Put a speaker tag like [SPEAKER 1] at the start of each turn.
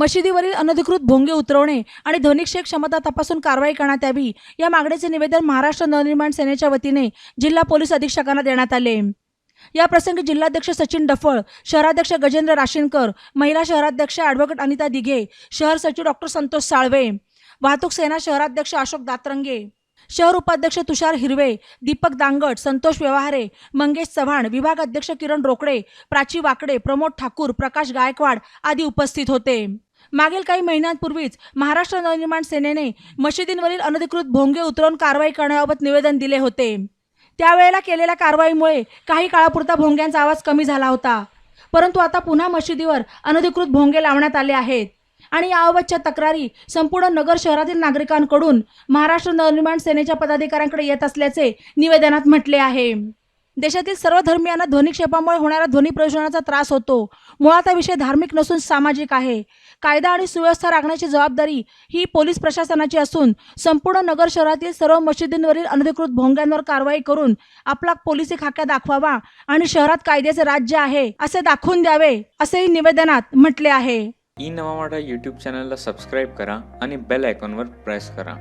[SPEAKER 1] मशिदीवरील अनधिकृत भोंगे उतरवणे आणि ध्वनिक्षेक क्षमता तपासून कारवाई करण्यात यावी या मागणीचे निवेदन महाराष्ट्र नवनिर्माण सेनेच्या वतीने जिल्हा पोलीस अधीक्षकांना देण्यात आले. या प्रसंगी जिल्हाध्यक्ष सचिन डफळ शहराध्यक्ष गजेंद्र राशीनकर महिला शहराध्यक्ष ॲडव्होकेट अनिता दिघे शहर सचिव डॉक्टर संतोष साळवे वाहतूक सेना शहराध्यक्ष अशोक दातरंगे शहर उपाध्यक्ष तुषार हिरवे दीपक दांगट संतोष व्यवहारे मंगेश चव्हाण विभाग अध्यक्ष किरण रोकडे प्राची वाकडे प्रमोद ठाकूर प्रकाश गायकवाड आदी उपस्थित होते. मागील काही महिन्यांपूर्वीच महाराष्ट्र नवनिर्माण सेनेने मशिदींवरील अनधिकृत भोंगे उतरवून कारवाई करण्याबाबत निवेदन दिले होते. त्यावेळेला केलेल्या कारवाईमुळे काही काळापुरता भोंग्यांचा आवाज कमी झाला होता. परंतु आता पुन्हा मशिदीवर अनधिकृत भोंगे लावण्यात आले आहेत आणि याबाबतच्या तक्रारी संपूर्ण नगर शहरातील नागरिकांकडून महाराष्ट्र नवनिर्माण सेनेच्या पदाधिकाऱ्यांकडे येत असल्याचे निवेदनात म्हटले आहे. देशातील सर्व धर्मियांना ध्वनिक्षेपामुळे होणाऱ्या ध्वनी प्रदूषणाचा त्रास होतो. मुळात हा विषय धार्मिक नसून सामाजिक आहे. कायदा आणि सुव्यवस्था राखण्याची जबाबदारी ही पोलीस प्रशासनाची असून संपूर्ण नगर शहरातील सर्व मशिदींवरील अनधिकृत भोंग्यांवर कारवाई करून आपला पोलिसी खाक्या दाखवावा आणि शहरात कायद्याचे राज्य आहे असे दाखवून द्यावे असेही निवेदनात म्हटले आहे.
[SPEAKER 2] ई नवा मराठा यूट्यूब चॅनलला सबस्क्राईब करा आणि बेल आयकॉनवर प्रेस करा.